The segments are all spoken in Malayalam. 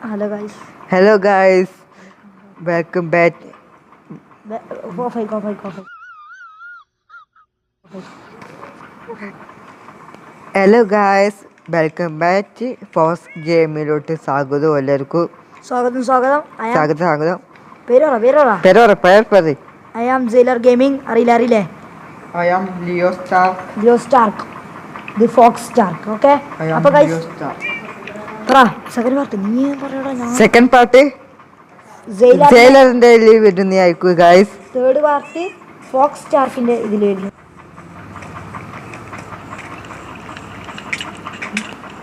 Hello guys hello guys welcome back hello guys welcome back ഫോസ് ഗെയിമിലോട്ട് സ്വാഗതം എല്ലാവർക്കും. സ്വാഗതം സ്വാഗതം. സ്വാഗതം സ്വാഗതം. പേരോറ പറ പേര് പറ പേര് ഐ ആം ജയിലർ ഗെയിമിംഗ് അറിയില്ല? അറിയില്ലേ I am Leo Star Leo Stark the Fox Stark okay അപ്പോൾ ഗൈസ് സെക്കൻഡ് പാർട്ട് നീ പറയടാ ഞാൻ സെക്കൻഡ് പാർട്ട് ജയിലർ ജയിലറിന്റെ വരുന്ന അയക്കൂ ഗായ്സ് തേർഡ് പാർട്ട് ഫോക്സ് സ്റ്റാർക്കിന്റെ ഇതിൽ വരുന്നു.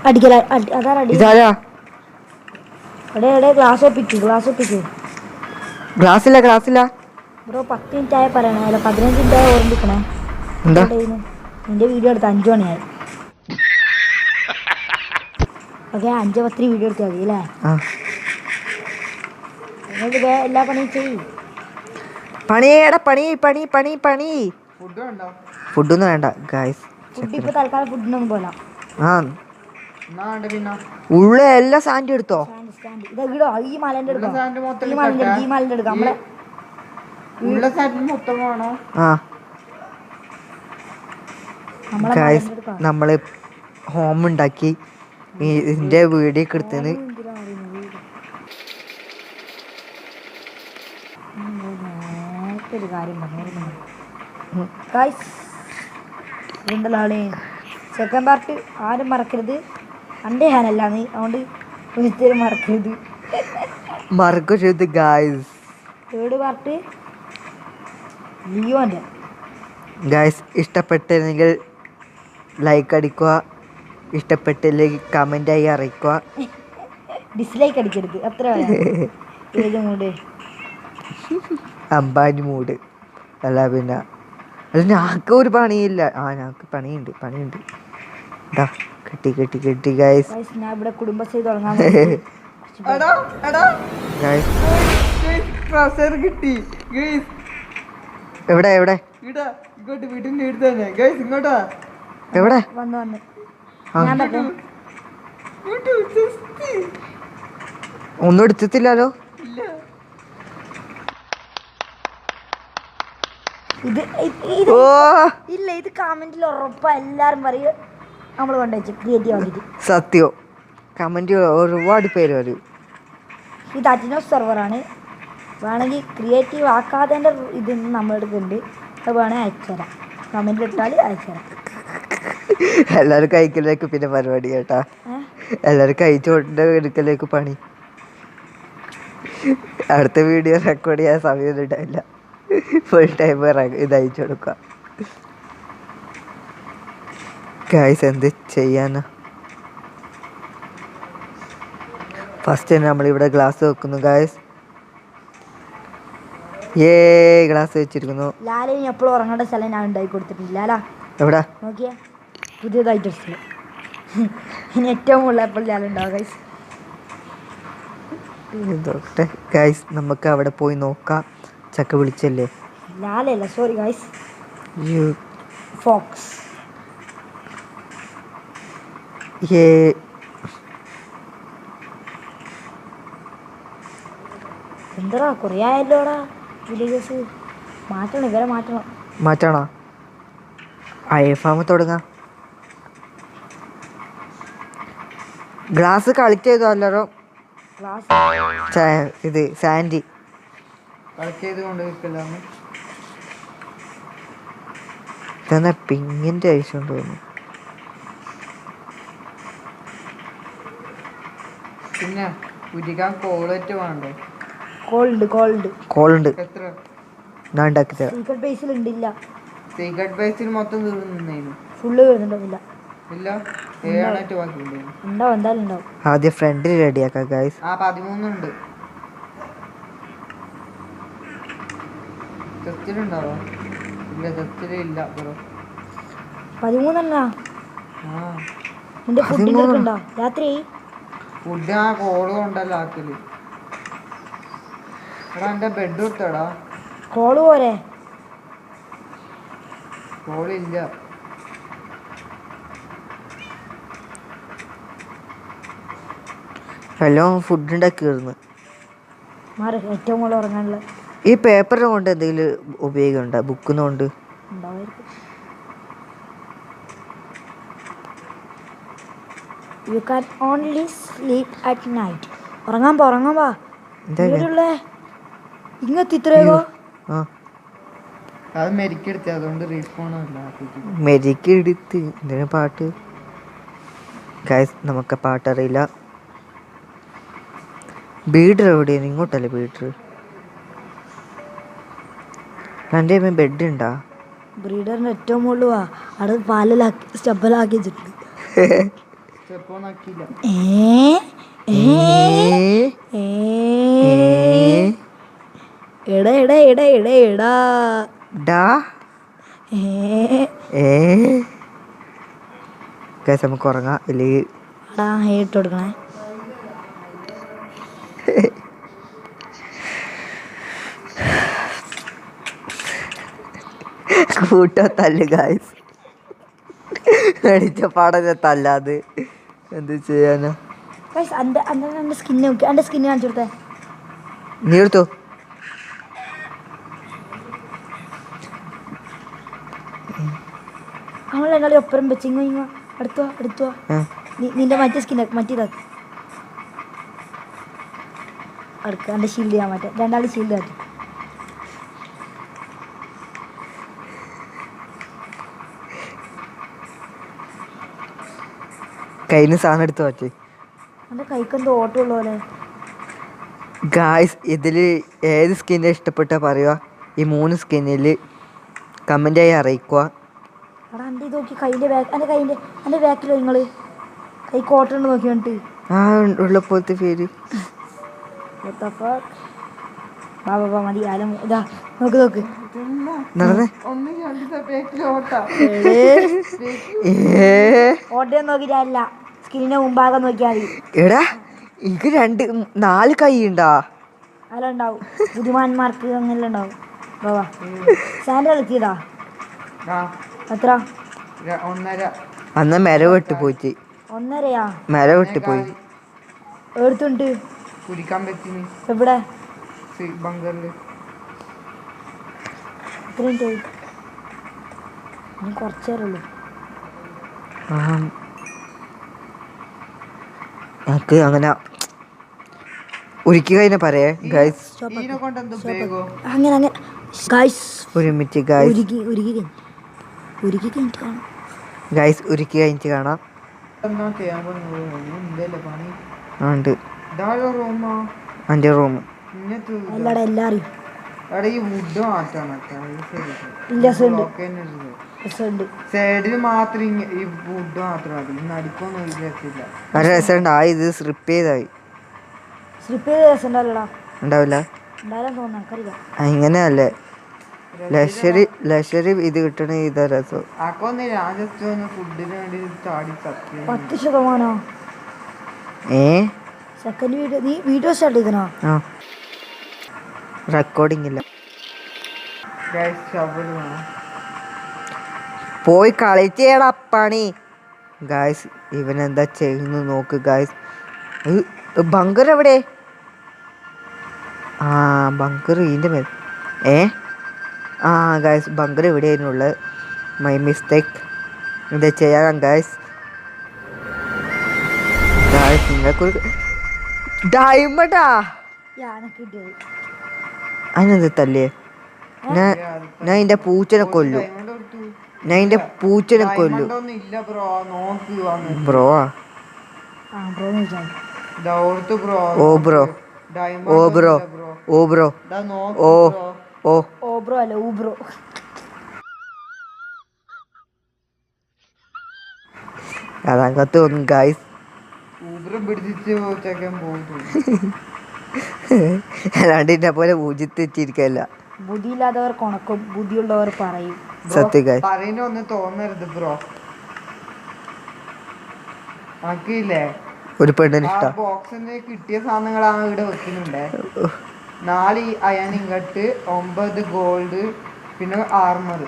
അടിക്കല അതാണ് എടേ എടേ ഗ്ലാസ് ഒപ്പിച്ചു ഗ്ലാസ് ഒപ്പിച്ചു ഗ്ലാസ്സില്ല ഗ്ലാസ്സില്ല ബ്രോ പത്ത് മിനിറ്റ് ആയ പറയണേ അല്ല പതിനഞ്ച് മിനിറ്റ് ആയ ഓർമ്മിക്കണേ. എന്താ? നിന്റെ വീഡിയോ എടുത്ത് അഞ്ചു മണിയായി. ഓക്കെ അഞ്ച് പത്ത് വീഡിയോ എടുത്താൽ മതി അല്ലേ? വേ എല്ലാ പണിയും ചെയ്യും. പണിയേടാ പണി പണി പണി പണി. ഫുഡൊന്നും വേണ്ട ഗായ്സ് ഫുഡ് തൽക്കാലം ഫുഡിനൊന്നും പോലെ ആ. ഉള്ള എല്ലാ സാൻഡ് എടുത്തോ? ഈ മലേന്റെ ഈ മലേന്റെ ഈ മലേന്റെ എടുക്കാം നമ്മൾ ഹോം ഉണ്ടാക്കി. ഇതിന്റെ വീഡിയോ എടുത്തത് ഒരു കാര്യം പറഞ്ഞു ആളെ സെക്കൻഡ് പാർട്ട് ആരും മറക്കരുത്. എന്റെ ഹാനല്ലാന്ന് നീ അതുകൊണ്ട് ഒരിക്കലും മറക്കരുത്. മറക്കരുത് ചെയ്ത് ഗായ്സ് തേർഡ് പാർട്ട് ലിയോന്റെ ഗായ്സ് ഇഷ്ടപ്പെട്ടിരുന്നെങ്കിൽ ലൈക്ക് അടിക്കുക. ഇഷ്ടപ്പെട്ടില്ലെങ്കിൽ കമന്റ് ആയി അറിയിക്കുക. ഡിസ്ലൈക്ക് അടിക്കരുത് അത്ര ഏത് മൂഡ് അമ്പാനി മൂഡ് അല്ല പിന്നെ അല്ല ഞങ്ങൾക്ക് ഒരു പണിയില്ല. ആ ഞങ്ങൾക്ക് പണിയുണ്ട് പണിയുണ്ട്. ഇതാ കെട്ടി കെട്ടി കെട്ടി ഗായ്സ് ഗായ്സ് ഞാൻ ഇവിടെ കുടുംബശ്രീ തുടങ്ങാൻ കിട്ടി കിട്ടി എവിടെ എവിടെ? ഇടാ ഇങ്ങോട്ട് വീട്ടിന്റെ അടുത്ത് തന്നെ. ഗൈസ് ഇങ്ങോട്ടാ. എവിടെ? വന്ന് വന്ന്. ഒന്നും എടുത്തിട്ടില്ലല്ലോ. ഇത് ഓ. ഇല്ല ഇത് കമന്റിൽ ഉറപ്പാ എല്ലാരും പറയും. നമ്മൾ കൊണ്ടുവച്ചു ക്രിയേറ്റീവ് ആക്കിയിട്ട് സത്യോ. കമന്റ് ഒരുപാട് പേര് വരും ഇത് അജിനോ സെർവറാണ് വേണമെങ്കിൽ ക്രിയേറ്റീവ് ആക്കാതെ ഇത് നമ്മളെടുക്കുന്നുണ്ട്. അത് വേണമെങ്കിൽ അയച്ചുതരാം. കമന്റിൽ ഇട്ടാൽ അയച്ചുതരാം. എല്ലാവരും കഴിക്കലേക്ക് പിന്നെ പരിപാടി കേട്ടാ. എല്ലാവരും കഴിച്ചു കൊണ്ട് എടുക്കലേക്ക് പണി. അടുത്ത വീഡിയോ റെക്കോർഡ് ചെയ്യാൻ സമയം ഉണ്ടാവില്ല ഫുൾ ടൈം ഇത് അയച്ചു കൊടുക്കുക ഗായ്സ് എന്ത് ചെയ്യാനാ? ഫസ്റ്റ് തന്നെ നമ്മളിവിടെ ഗ്ലാസ് വെക്കുന്നു ഗായ്സ് ഏ ഗ്ലാസ് വെച്ചിരിക്കുന്നു. ലാലിന് എപ്പോഴും ഉറങ്ങേണ്ട സ്ഥലം ഞാൻ ഉണ്ടാക്കി കൊടുത്തിട്ടില്ല ലാലാ എവിടെ? നോക്കിയേ. പുതിയതായിട്ട് സ്ഥലം ഇനി ഏറ്റവും കൂടുതൽ എപ്പോൾ ഞാനുണ്ടാവും ഗൈസ് ഗൈസ് നമുക്ക് അവിടെ പോയി നോക്കാം. ചക്ക വിളിച്ചല്ലേ? ലാലല്ല സോറി ഗൈസ് യു. ഫോക്സ് ഏ. എന്താ കുറേ ആയല്ലോടാ വില്ലേജസ് മാറ്റണം ഇവരെ മാറ്റണം. മാറ്റണോ? അയ ഫാം തുടങ്ങാം. ഗ്ലാസ് കളക്ട് ചെയ്തോ അല്ലറോ? ഇത് സാൻഡി. കളക്ട് ചെയ്ത് ഇതെന്നാ പിങ്ങിന്റെ ആവശ്യം തോന്നുന്നു. പിന്നെ ഉരുകാൻ കോളറ്റ് വേണ്ടോ? Cold cold. കോളുണ്ട്. എത്ര? ഞാൻ ഉണ്ടാക്കി തരാം സീക്രട്ട് ബേസിൽ ഉണ്ടില്ല. സീക്രട്ട് ബേസിൽ മൊത്തം തീർന്നു ഫുള്ള് വരുന്നുണ്ടാവില്ല ഇല്ല? ഉണ്ടാവും എന്തായാലും ഉണ്ടാവും ആദ്യം ഫ്രണ്ടിൽ റെഡിയാക്കാം ഗായ്സ് ആ പതിമൂന്നുണ്ട്. ചെസ്റ്റിലുണ്ടാവോ ഇല്ല ബ്രോ. പതിമൂന്നെണ്ണ? ആ. നിന്റെ ഫുഡിന്റെ ഉണ്ടോ രാത്രി? ഫുഡ് ആ കോൾ കൊണ്ടല്ല ആക്കൽ. എടാ എന്റെ ബെഡ് ഇട്ടടാ കോൾ പോരെ? കോളില്ല എല്ലാം ഫുഡ് ഉണ്ടാക്കിയിരുന്നു മാറി ഏറ്റവും കൂടുതൽ ഉറങ്ങാനുള്ള ഈ പേപ്പറിനെ കൊണ്ട് എന്തെങ്കിലും ഉപയോഗമുണ്ടോ? ബുക്കിനെ കൊണ്ട്? You can only sleep at night ഉറങ്ങാൻ പോ ഉറങ്ങാൻ വാ. എന്താ ഇത്? ഇത്രയോ ആ. അത് മെരിക്കെടുത്തി അതുകൊണ്ട് റീസ്പോണും ഇല്ല ആക്കിയിട്ട്. മെരിക്ക് എടുത്ത് എന്തിനാ പാട്ട്? ഗൈസ് നമുക്ക് പാട്ടറിയില്ല. ബീഡർ എവിടെയാണ് ഇങ്ങോട്ടല്ലേ ബീഡർ എന്റെ അമ്മ ബെഡ് ഉണ്ടാ ബ്രീഡറിന്റെ ഏറ്റവും മുകളിൽ വാ അവിടെ പാലിലാക്കി സ്റ്റെപ്പിലാക്കി വെച്ചിട്ടുണ്ട്. എടാ എടാ എടാ എടാ എടാ. ഡാ? ഏ? നമുക്ക് ഉറങ്ങാം. ഇല്ലെങ്കിൽ ഇട്ട് കൊടുക്കണേ. കൂട്ട തല്ല് ഗായ്സ് അടിച്ച പാടഞ്ഞ തല്ലാത് എന്ത് ചെയ്യാനാ? സ്കിന്ന് നോക്കി. എന്റെ സ്കിന്ന് കാണിച്ചു കൊടുത്തേ. നീ എടുത്തു? നമ്മൾ രണ്ടാളി ഒപ്പരം വെച്ചിങ്ങോ ഇങ്ങോ അടുത്തോ അടുത്തോ. ആ. നീ നിന്റെ മറ്റേ സ്കിന്നാക്കി മറ്റേതാക്കി അടുക്ക. എന്റെ ഷീൽഡ് ചെയ്യാൻ മാറ്റാം. രണ്ടാളി ഷീൽഡ് കയ്യിൽ നിന്ന് സാധനം എടുത്ത് മാറ്റി. ഗായ്സ് ഇതിൽ ഏത് സ്കിന്നെ ഇഷ്ടപ്പെട്ട പറയുക ഈ മൂന്ന് സ്കിന്നിൽ ആയി അറിയിക്കുക ആ ഉള്ള പോലത്തെ പേര്. ബാ മതി ആലം ഇതാ നോക്ക് നോക്ക്. നടന്നേ. ഓട്ടം. മുമ്പാകെ നോക്കിയാൽ മതി. എടാ എനിക്ക് രണ്ട് നാല് കൈ ഉണ്ടാ. അല്ല ഉണ്ടാവും. ബുദ്ധിമാന്മാർക്ക് അങ്ങനെ ഉണ്ടാവും. ബാബാ സാൻഡ് കളിച്ചതാ എത്ര? അന്ന് മെര വെട്ട് പോയി ഒന്നരയാ? മെര വെട്ട് പോയി. എടുത്തുണ്ട് എവിടെ? ബങ്കറിൽ van മിനിറ്റ് ആയി ഇനി കുറച്ച് നേരം ഉള്ളൂ ആ എനിക്ക് അങ്ങനെ ഒരിക്കൽ കഴിഞ്ഞ പറയേ ഗൈസ് അങ്ങനെ അങ്ങനെ. ഗൈസ് ഒരു മിനിറ്റ് ഗൈസ് ഒരുക്കി ഒരുക്കി കഴിഞ്ഞു. ഒരുക്കി കഴിഞ്ഞിട്ട് കാണാം. ഗൈസ് ഒരിക്കൽ കഴിഞ്ഞിട്ട് കാണാം. ഉണ്ട്. എന്റെ റൂം എല്ലാം അറിയും. ഇല്ല രസമുണ്ട്. ആ ഇത് സ്ട്രിപ്പ് ചെയ്തായി. സ്ലിപ്പ് ചെയ്ത രസം ഉണ്ടാവില്ലടാ ഉണ്ടാവില്ല. ഉണ്ടായാലും തോന്നുന്നു എനിക്കറിയാം ഇങ്ങനെയല്ലേ. ലക്ഷറി ലക്ഷറി ഇത് കിട്ടണ ഇതാ രസം. പത്ത് ശതമാനോ? ഏ? സെക്കൻഡ് വീഡിയോ നീ വീഡിയോ സ്റ്റാർട്ട് ചെയ്തനോ ആ. റെക്കോർഡിംഗ് ഇല്ല. പോയി കളിച്ചേടാ പണി. ഗായ്സ് ഇവൻ എന്താ ചെയ്യുന്നു നോക്ക് ഗായ്സ് ബങ്കർ എവിടെ? ആ ബങ്കർ ഇതിന്റെ മേൽ. ഏ? ആ ഗായ്സ് ബങ്കർ എവിടെയായിരുന്നു ഉള്ളത്. മൈ മിസ്റ്റേക്ക് എന്താ ചെയ്യാൻ ഗായ്സ് ഗായ്സ് നിങ്ങൾക്കൊരു ഡയമണ്ടാ ഞാനൊക്കെ അതിനെന്ത് തല്ലേ? ഞാൻ ഞാൻ എന്റെ പൂച്ചനെ കൊല്ലു. ഞാൻ എന്റെ പൂച്ചനെ കൊല്ലു. ഒന്നും ഇല്ല ബ്രോ നോക്ക് വന്ന് ബ്രോ ആ ബ്രോ ചോദിച്ചാൽ ഇതാ ബ്രോ ഓ ബ്രോ. ഓ ബ്രോ. ഓ ബ്രോ. ഓ ബ്രോ. ഓ. ഓ ബ്രോ അല്ല ഓ ബ്രോ. അതങ്ങനത്തെ ഒന്നും ഗായ്സ് ഊബറും പിടിച്ചിട്ട് ചെക്കൻ പോകും അല്ലാണ്ട് എന്നെ പോലെ ബുദ്ധി തെറ്റിയിരിക്കല്ല ബുദ്ധി ബുദ്ധിയില്ലാത്തവർ കൊണക്കും ബുദ്ധിയുള്ളവർ പറയും. സത്യം ഗായ്സ് പറയുന്ന ഒന്നും തോന്നരുത് ബ്രോ. ആക്കിയില്ലേ ഒരു പെണ്ണിന് ആ ഇഷ്ടം. ബോക്സിന് കിട്ടിയ സാധനങ്ങളാണ് ഇവിടെ വെക്കുന്നുണ്ട്. നാല് അയൺ ഇങ്ങട്ട് ഒമ്പത് ഗോൾഡ് പിന്നെ ആർമർ.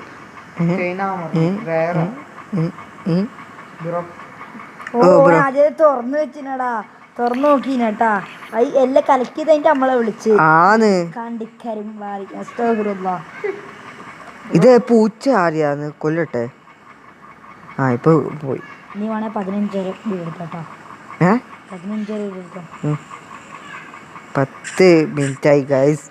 ചെയിൻ ആർമർ വേറെ ബ്രോ. ഓ ആദ്യം തുറന്നു വെച്ചിനടാ. തുറന്നു നോക്കീനട്ടാ അത് എല്ലാം കലക്കിയത് അതിന്റെ നമ്മളെ വിളിച്ച്. ആന്ന് കണ്ടിക്കരും. ഇത് പൂച്ച ആരെയാന്ന് കൊല്ലട്ടെ. ആ ഇപ്പൊ പോയി. നീ വേണേ പതിനഞ്ച് എടുത്തോട്ടോ ഏ? പതിനഞ്ച് എടുത്തോ ഉം. പത്ത് മിനിറ്റായി ഗൈസ്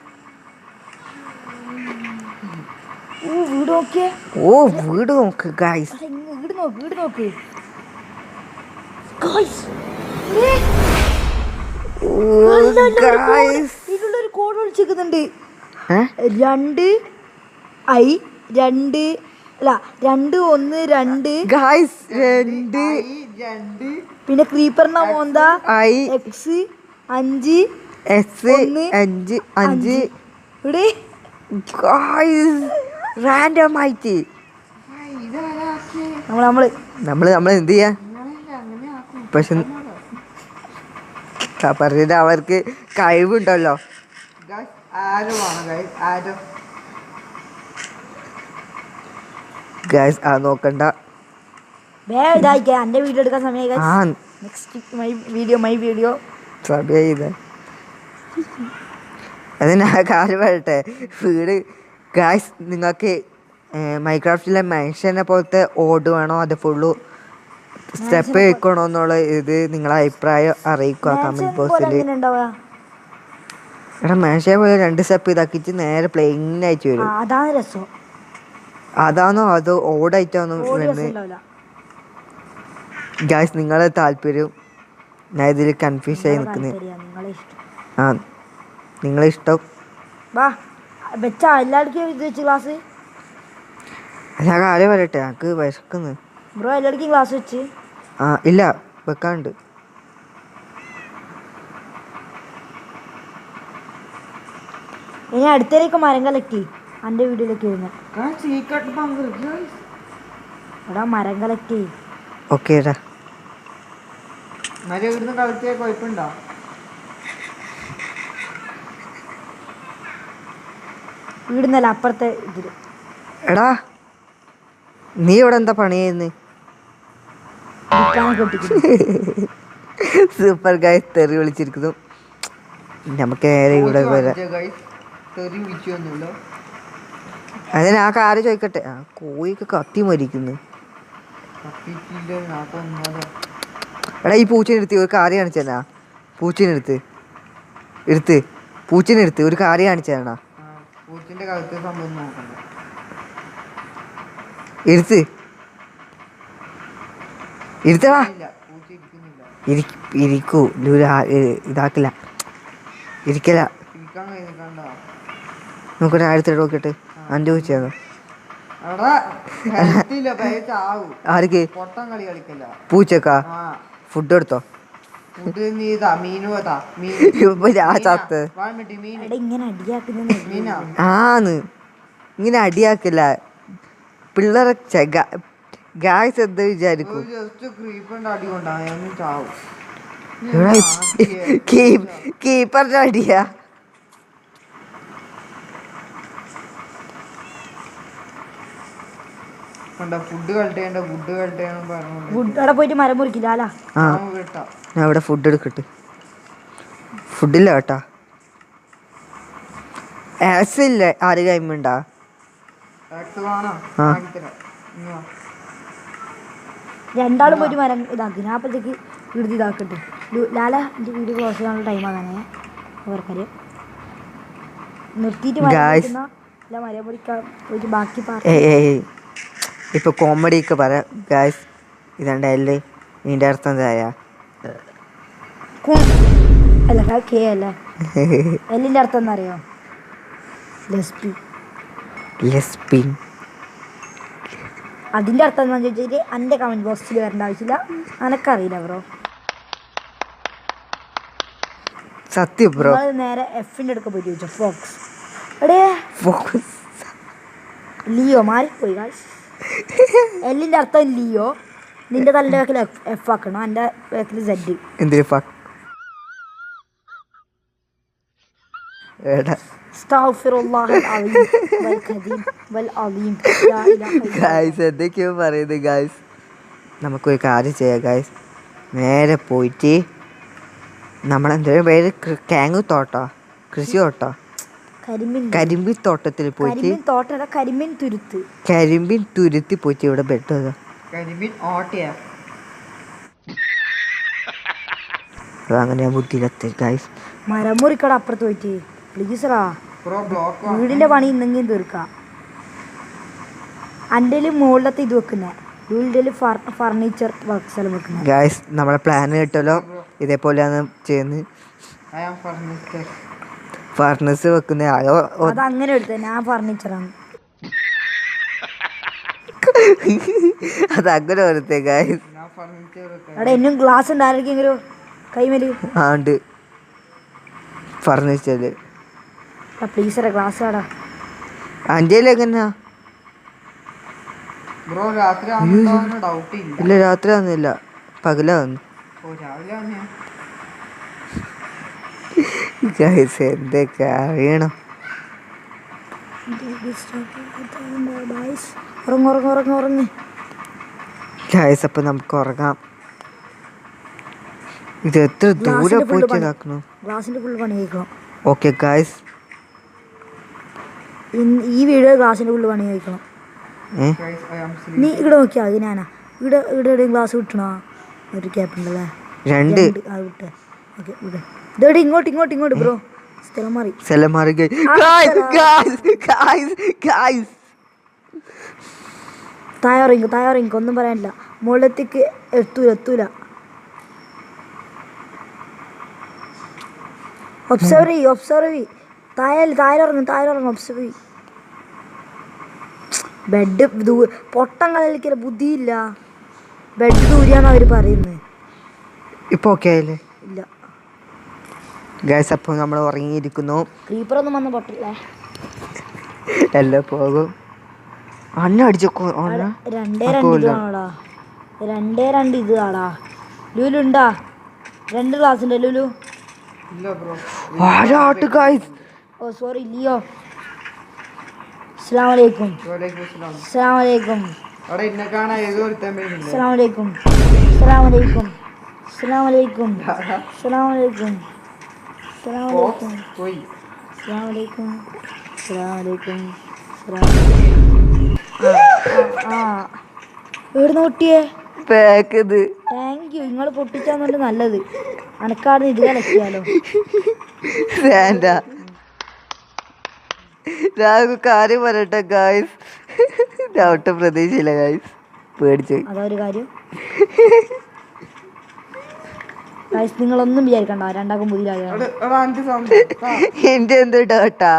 ഓ വീട് നോക്ക് ഗൈസ് വീട് നോക്ക് വീട് നോക്ക്. ഗൈസ് ഇതിലുള്ളൊരു കോഡ് വിളിച്ചിരിക്കുന്നുണ്ട്. രണ്ട് ഐ രണ്ട് അല്ല രണ്ട് ഒന്ന് രണ്ട് ഗായ്സ് രണ്ട് രണ്ട് പിന്നെ ക്രീപ്പറിന്റെ മോന്ത ഐ എക്സ് അഞ്ച് എസ് അഞ്ച് അഞ്ച്. ഇവിടെ. ഗായ്സ് റാൻഡം ആയിട്ട്. നമ്മൾ നമ്മൾ നമ്മൾ നമ്മൾ എന്ത് ചെയ്യാ? പക്ഷെ പറഞ്ഞത് അവർക്ക് കഴിവുണ്ടല്ലോ. ഗൈസ് ആരോ ഗൈസ് ആ നോക്കണ്ട. എന്റെ വീഡിയോ എടുക്കാൻ സമയം മൈ വീഡിയോ മൈ വീഡിയോ സമയം ഇത് അതിന് ആ കാര്യം വരട്ടെ? വീട് ഗായ്സ് നിങ്ങൾക്ക് മൈക്രാഫ്റ്റിലെ മനുഷ്യനെ പോലത്തെ ഓട് വേണോ? അത് ഫുള്ള് സ്റ്റെപ്പ് വെക്കണോ എന്നുള്ള ഇത് നിങ്ങളെ അഭിപ്രായം അറിയിക്കുക കമന്റ് ബോക്സിൽ എടാ മേശയെ പോലെ രണ്ട് സ്റ്റെപ്പ് ഇതാക്കിച്ച് നേരെ പ്ലെയിൻ ആയിട്ട് വരും. അതാണ് രസം. അതാണോ അതോ ഓടായിട്ടാണോ ഗ്യാസ് നിങ്ങളെ താല്പര്യം ഞാൻ ഇതിൽ കൺഫ്യൂസ് ആയി നിൽക്കുന്നത് ആ നിങ്ങളെ ഇഷ്ടം. എല്ലാവർക്കും ഇത് വെച്ച് ക്ലാസ് ഞാൻ കാര്യം വരട്ടെ എനിക്ക് വിശക്കുന്നു. ബ്രോ എല്ലാവർക്കും ക്ലാസ് വെച്ച്. ആ ഇല്ല വെക്കാണ്ട് ഇനി അടുത്തേക്ക് മരം കലക്കി എന്റെ വീട്ടിലേക്ക് വരുന്നത് ഗൈസ് എടാ മരം കലക്കി ഓക്കെ വീടുന്നല്ല അപ്പുറത്തെ ഇതിൽ. എടാ നീ ഇവിടെ എന്താ പണി ചെയ്യുന്നത് സൂപ്പർ ഗായ് തെറി വിളിച്ചിരിക്കുന്നു. നമുക്ക് നേരെ ഇവിടെ വരാം. അതിന് ആ കാര്യം ചോദിക്കട്ടെ. ആ കോഴിക്ക് കത്തി മരിക്കുന്നു. എടാ ഈ പൂച്ചനെ എടുത്ത് ഒരു കാര്യം കാണിച്ചാ തരാ പൂച്ചനെ എടുത്ത്. എടുത്ത്. പൂച്ചനെ എടുത്ത്. ഒരു കാര്യം കാണിച്ചു പൂച്ചിന്റെ കഴുത്ത് സംഭവം നോക്കണ്ട. എടുത്ത്. എടുത്തടാ ഇല്ല പൂച്ച ഇരിക്കുന്നില്ല ഇരി- ഇരിക്കൂ. ലൂല ഇതാക്കില്ല. ഇരിക്കല. അന്റെ പൂച്ചയാണോ അവിടെ ഹെൽത്തില്ല പേ ചാവും ആർക്ക് പൂച്ചക്ക കളി കളിക്കല്ല. പൂച്ചക്കാ? ഫുഡ് എടുത്തോ ഫുഡ് നീ ഇതാ മീനു മീൻ. ഇപ്പൊ ഞാൻ ചത്ത്. വാ മീൻ. എടാ ഇങ്ങനെ അടിയാക്കുന്ന മീനാ. ആന്ന്. ഇങ്ങനെ അടിയാക്കില്ല. പിള്ളേരെ ഗായ്സ് എന്ത് വിചാരിക്കും? കീപ്പറിന്റെ അടിയാ. അവിടെ പോയിട്ട് മരം മുറിക്കില്ല ഞാൻ ഇവിടെ ഫുഡ് എടുക്കട്ടെ. ഫുഡില്ല കേട്ടാ. ഇല്ലേ? ആര് കൈമുണ്ടാ? ആ. രണ്ടാളും ഒരു മരം ഇതാക്കി ഞാൻ അപ്പോഴത്തേക്ക് വീട് ഇതാക്കട്ടെ. ലാല എന്റെ വീട് ക്ലോസ് ചെയ്യാനുള്ള ടൈം ആകാനേ അവർക്കറിയാം. നിർത്തിയിട്ട് മരം പൊടിക്കാൻ പോയിട്ട് ബാക്കി പാർട്ടി ഏയ് ഏയ് ഏയ്. ഇപ്പൊ കോമഡി ഒക്കെ പറയാം ഗായ്സ് ഇതുണ്ടല്ലേ നിന്റെ അർത്ഥം എന്തായാ അല്ല കെ അല്ലേ. എല്ലിന്റെ അർത്ഥം എന്നറിയോ അറിയോ? ലെസ്ബി ലെസ്പിൻ അതിന്റെ അർത്ഥം എന്താണെന്ന് ചോദിച്ചിട്ട് എന്റെ കമന്റ് ബോക്സിൽ വരേണ്ട ആവശ്യമില്ല. അനക്കറിയില്ല ബ്രോ സത്യം ബ്രോ നേരെ എഫിന്റെ അടുക്ക പോയി ചോദിച്ചോ. ഫോക്സ് എടേ. ഫോക്കസ് ലിയോ മാറിപ്പോയി. എല്ലിന്റെ അർത്ഥം ലിയോ. നിന്റെ തലിന്റെ വേക്കിൽ എഫ് ആക്കണം. എന്റെ വേക്കിൽ സെഡ് എന്തിനു ഗായ്സ് എന്തൊക്കെയോ പറയുന്നത് ഗായ്സ് നമുക്കൊരു കാര്യം ചെയ്യാം ഗായ്സ് നേരെ പോയിട്ട് നമ്മളെന്തൊരു പേര് കാങ്ങ് തോട്ടോ കൃഷി തോട്ടോ. കരിമ്പിൻ കരിമ്പിൻ തോട്ടത്തിൽ പോയിട്ട് കരിമ്പിൻ തുരുത്ത്. കരിമ്പിൻ തുരുത്തി പോയിട്ട് ഇവിടെ പെട്ടത് കരിമ്പിൻ ഓട്ടയാ. അതങ്ങനെ ബുദ്ധിയിലെത്തി ഗൈസ് മരം മുറിക്കട അപ്പുറത്ത് പോയിട്ട്. പ്ലീസറാ വീടിന്റെ പണി ഇന്നെങ്കിലും തീർക്കാം. എന്റെ മുകളിലത്തെ ഇത് വെക്കുന്നേ. വീടിന്റെ ഫർണിച്ചർ സ്ഥലം വെക്കുന്നത് ഗായ്സ് നമ്മളെ പ്ലാൻ കിട്ടുമല്ലോ ഇതേപോലെയാണ് ചെയ്യുന്നത്. ഐ ആം ഫർണിച്ചർ വെക്കുന്ന. ആകെ അത് അങ്ങനെ എടുത്തത് ഞാൻ ഫർണിച്ചറാണ് അത് അങ്ങനെ ഞാൻ ഫർണിച്ചർ അവിടെ എന്നും ഗ്ലാസ് ഉണ്ട് ആരെങ്കിലും കൈമേൽ. ആണ്ട് ഫർണിച്ചറിൽ പ്ലീസറെ ക്ലാസ് കാടാ എങ്ങനെയാ? ബ്രോ രാത്രി ആവുന്ന ഡൗട്ട് ഇല്ല. ഇല്ല രാത്രി വന്നില്ല പകലാ വന്നു ഗൈസ് എന്തൊക്കെ അറിയണം? ഗൈസ് അപ്പം നമുക്ക് ഉറങ്ങാം. ഇത് എത്ര ദൂരെ പോയിട്ട്. ഇതാക്കണം? ഓക്കെ ഗൈസ് ഈ വീഡിയോ ഗ്ലാസിന്റെ ഉള്ളിൽ പണി കഴിക്കണം നീ ഇവിടെ നോക്കിയാ അത് ഞാനാ. ഇവിടെ ഇവിടെ എവിടെയും ഗ്ലാസ് കിട്ടണോ? ഒരു ക്യാപ്പ് ഉണ്ടല്ലേ? രണ്ട്. ആ വിട്ടെ. ഓക്കെ ഇവിടെ ഇതെവിടെ? ഇങ്ങോട്ട് ഇങ്ങോട്ട് ഇങ്ങോട്ട് ബ്രോ. സ്ഥലം മാറി. സ്ഥലം മാറി തായോറിങ്ക് തായോറിങ്ക് ഒന്നും പറയാനില്ല. മുകളിലത്തേക്ക് എത്തൂല എത്തൂല. ഒബ്സർവ് ചെയ്യ് ഒബ്സർവ് ചെയ്യ്. തായാൽ തായലിറങ്ങും തായലിറങ്ങും ഒബ്സർവ് ചെയ്യും ബെഡ് ദൂ പൊട്ടം കളിക്കല ബുദ്ധിയില്ല. ബെഡ് ദൂരെയാണ് അവർ പറയുന്നത് ഇപ്പൊ ഓക്കെ ആയില്ലേ? ഇല്ല. ഗൈസ് അപ്പോൾ നമ്മൾ ഉറങ്ങിയിരിക്കുന്നു. ക്രീപ്പറൊന്നും വന്ന് പൊട്ടില്ലേ. എല്ലാം പോകും. അണ്ണ അടിച്ചോ രണ്ടേ രണ്ട്. ഇതാണോടാ. രണ്ടേ രണ്ട് ഇത് ആടാ ലുലു ഉണ്ടാ? രണ്ട് ക്ലാസ് ഉണ്ട് ലുലു? ഇല്ല ബ്രോ ആരാട്ട് ഗൈസ് ഓ സോറി ലിയോ. അസ്സാം വലൈക്കും അസ്സാം വലൈക്കും അസ്സാം വലൈക്കും അസ്സാം വലൈക്കും അസ്സാം വലൈക്കും അസ്സാം വലൈക്കും അസ്സാം വലൈക്കും അസ്സാം വലൈക്കും അസ്സാം വലൈക്കും എവിടുന്ന് പൊട്ടിയേ? ബാക്ക് ഇത്. താങ്ക് യു നിങ്ങൾ പൊട്ടിച്ചാന്നുണ്ട് നല്ലത്. അനക്കാട് ഇത് കളിക്കാലോ വേണ്ട. ഞാൻ കാര്യം പറയട്ടെ ഗായ്സ് ഡൗട്ട് ഒട്ടും പ്രതീക്ഷയില്ല ഗായ്സ് പേടിച്ചു അതാ ഒരു കാര്യം. Guys, നിങ്ങളൊന്നും വിചാരിക്കണ്ട. രണ്ടാക്കും പുതിയ എന്റെ എന്ത് ഡേട്ടാ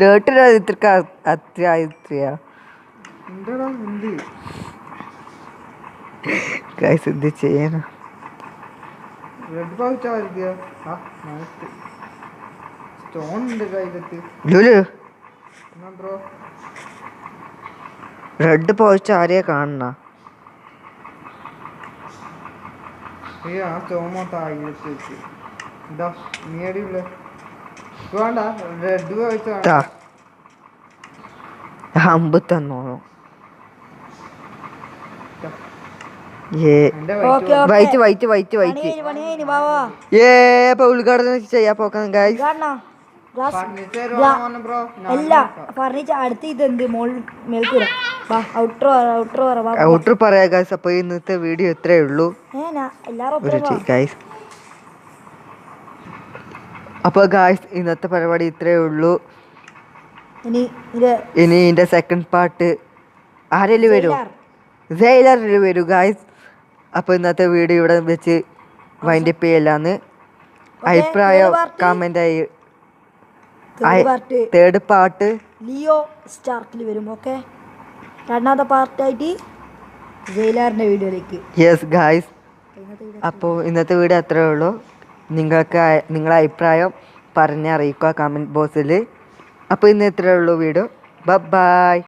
ഡേട്ടിന് ഇത്ര അത്ര ഇത്രയാ എന്ത്? ഗായ്സ് എന്ത് ചെയ്യാനാ? റെഡ് ആ നൈസ് സ്റ്റോൺ ഉണ്ട് കയ്യിലത്ത് ലുലു? ബ്രോ? റെഡ് പോയിച്ച് ആരെയാ കാണണ ഏ ആ സ്റ്റോൺ മൊത്തം കയ്യിലത്ത് വെച്ച്. എന്താ നീ അടിയില്ല വേണ്ട റെഡ് പൗച്ച് താ അമ്പ് തന്നോളൂ ഏ. എന്റെ വൈറ്റ് വൈറ്റ് വൈറ്റ് വൈറ്റ് ഏ അപ്പൊ ഉദ്ഘാടനം ചെയ്യാൻ പോക്കാം ഗായ്സ് കാണണോ ഗ്ലാസ് ഫർണിച്ചർ അടുത്ത് ഇത് മോൾ വാ ഔട്ടർ ഔട്ടർ വാ ഔട്ടർ പറയാ ഗായ്സ് അപ്പൊ ഇന്നത്തെ വീഡിയോ ഇത്രേ ഉള്ളൂ. ഒരു ഒപ്പം ഗായ്സ് അപ്പൊ ഗായ്സ് ഇന്നത്തെ പരിപാടി ഇത്രേ ഉള്ളൂ. ഇനി ഇനി സെക്കൻഡ് പാർട്ട് ആരെങ്കിലും വരും. ജയിലറിൽ വരൂ ഗായ്സ് അപ്പൊ ഇന്നത്തെ വീഡിയോ ഇവിടെ വെച്ച് വൈൻഡപ്പ് ചെയ്യലാന്ന്. അഭിപ്രായം third തേർഡ് പാർട്ട് ലിയോ സ്റ്റാർട്ടിൽ വരും ഓക്കെ രണ്ടാമത്തെ പാർട്ടായിട്ട് ജയിലാറിന്റെ വീഡിയോയിലേക്ക്. യെസ് ഗായ്സ് അപ്പോൾ ഇന്നത്തെ വീഡിയോ അത്രേ ഉള്ളൂ. നിങ്ങൾക്ക് നിങ്ങളുടെ നിങ്ങളെ അഭിപ്രായം പറഞ്ഞ് അറിയിക്കുക കമന്റ് ബോക്സിൽ അപ്പോൾ ഇന്ന് ഇത്രേ ഉള്ളൂ വീഡിയോ. ബൈ